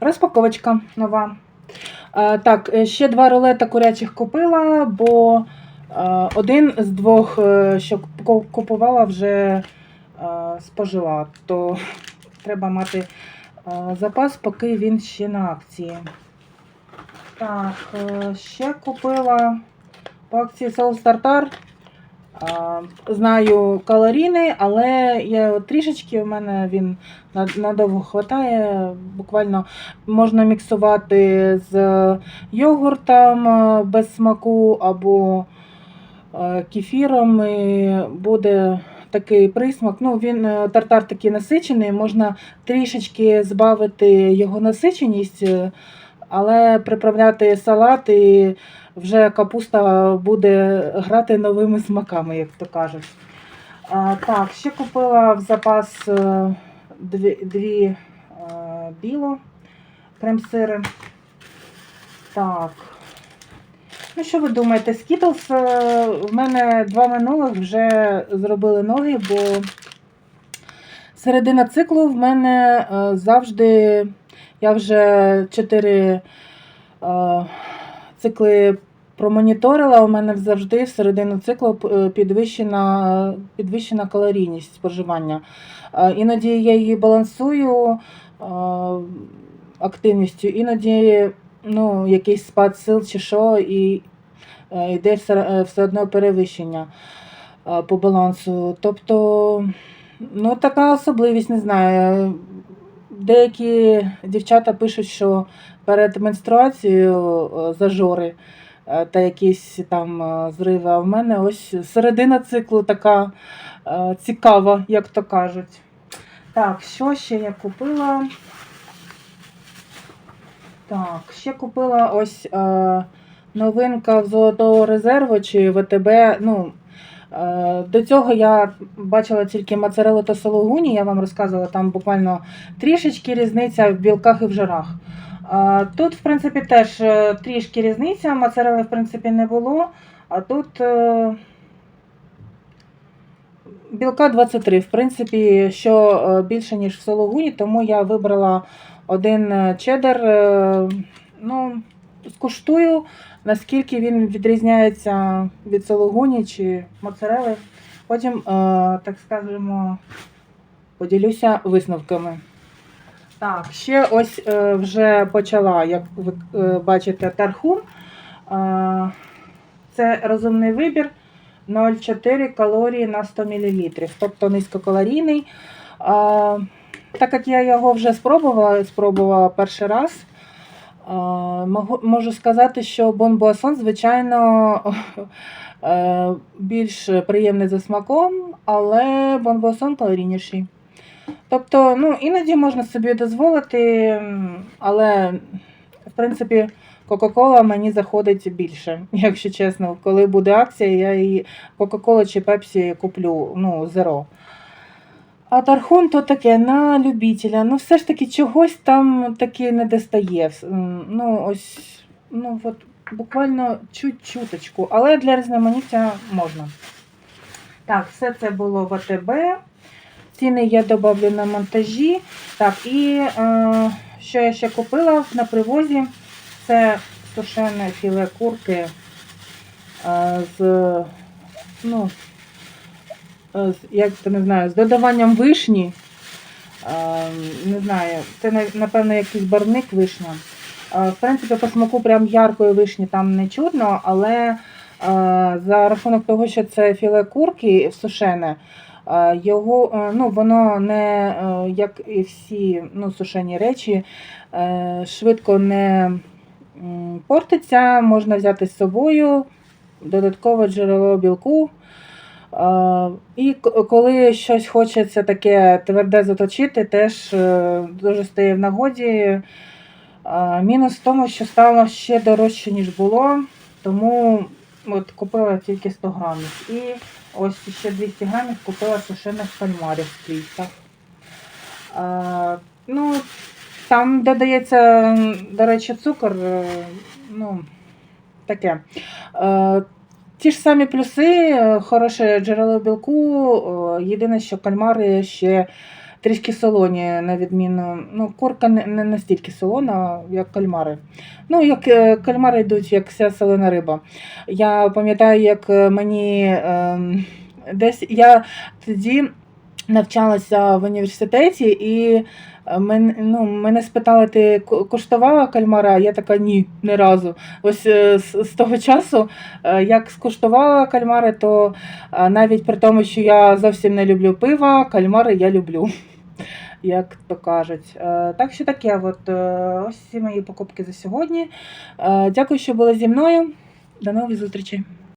Розпаковочка нова. Е, Так, е, ще два рулета курячих купила, бо е, один з двох, що купувала, вже спожила. То треба мати запас, поки він ще на акції. Так, ще купила по акції соус тартар. Знаю калорійний, але я трішечки у мене він надовго хватає. Буквально можна міксувати з йогуртом е, без смаку або е, кефіром. І буде такий присмак. Ну, він е, тартар такий насичений, можна трішечки збавити його насиченість, але приправляти салат і вже капуста буде грати новими смаками, як то кажуть. А, так, ще купила в запас е, дві, дві е, біло крем-сири. Так. Ну, що ви думаєте, Skittles, е, в мене два минулих вже зробили ноги, бо середина циклу в мене завжди, я вже чотири е, цикли промоніторила, у мене завжди в середину циклу е, підвищена, підвищена калорійність споживання. Е, Іноді я її балансую активністю, іноді ну, якийсь спад сил чи що, і йде все, одно перевищення по балансу. Тобто, ну, така особливість, не знаю. Деякі дівчата пишуть, що перед менструацією е, зажори е, та якісь там е, зриви. А в мене ось середина циклу така цікава, як то кажуть. Так, що ще я купила? Так, ще купила ось новинка в золотого резерву чи ВТБ. Ну, до цього я бачила тільки моцарелу та сологуні, я вам розказувала, там буквально трішечки різниця в білках і в жирах. Тут, в принципі, теж е, трішки різниця. Моцарели, в принципі, не було. А тут е, білка 23. В принципі, що е, більше, ніж в сологуні, тому я вибрала один е, чеддер. е, Ну, скуштую, наскільки він відрізняється від сологуні чи моцарели. Потім, е, так скажемо, поділюся висновками. Так, ще ось е, вже почала, як ви е, бачите, тархун. Це розумний вибір 0,4 калорії на 100 мл, тобто низькокалорійний. Так як я його вже спробувала, спробувала перший раз, можу, можу сказати, що бонбуасон, звичайно, е, більш приємний за смаком, але бонбуасон калорійніший. Тобто, ну, іноді можна собі дозволити, але, в принципі, Кока-Кола мені заходить більше, якщо чесно. Коли буде акція, я і Кока-Кола чи Пепсі куплю, ну, зеро. А Тархун то таке на любителя. Ну, все ж таки чогось там таки не достає. Ну, ось, ну, от, буквально чуть-чуточку, але для різноманіття можна. Так, все це було в АТБ. Ціни я додавлю на монтажі. Так, і е, що я ще купила на привозі, це сушене філе курки е, з, ну, як це не знаю, з додаванням вишні. Е, не знаю, це напевно якийсь барник вишня. Е, в принципі, по смаку прям яркої вишні там не чутно, але е, за рахунок того, що це філе курки сушене, Е, Його, е, ну, воно не, е, як і всі ну, сушені речі, е, швидко не портиться, можна взяти з собою, додаткове джерело білку. Е, І коли щось хочеться таке тверде заточити, теж е, дуже стає в нагоді. Е, Мінус в тому, що стало ще дорожче, ніж було, тому от купила тільки 100 грамів. І ось ще 200 грамів купила сушених кальмарів в клітках. А, ну, там додається, до речі, цукор. е, Ну, таке. Ті ж самі плюси, е, хороше джерело білку. е, Єдине, що кальмари ще трішки солоні, на відміну. Ну, курка не, настільки солона, як кальмари. Ну, як е, кальмари йдуть, як вся солена риба. Я пам'ятаю, як мені ем, десь я тоді навчалася в університеті, і е, мен, ну, мене спитали, ти ку- куштувала кальмара? Я така ні, не разу. Ось е, з, з того часу, е, як скуштувала кальмари, то е, навіть при тому, що я зовсім не люблю пива, кальмари я люблю. Як то кажуть. Е, Так що таке, от, е, ось всі мої покупки за сьогодні. Е, Дякую, що були зі мною. До нових зустрічей.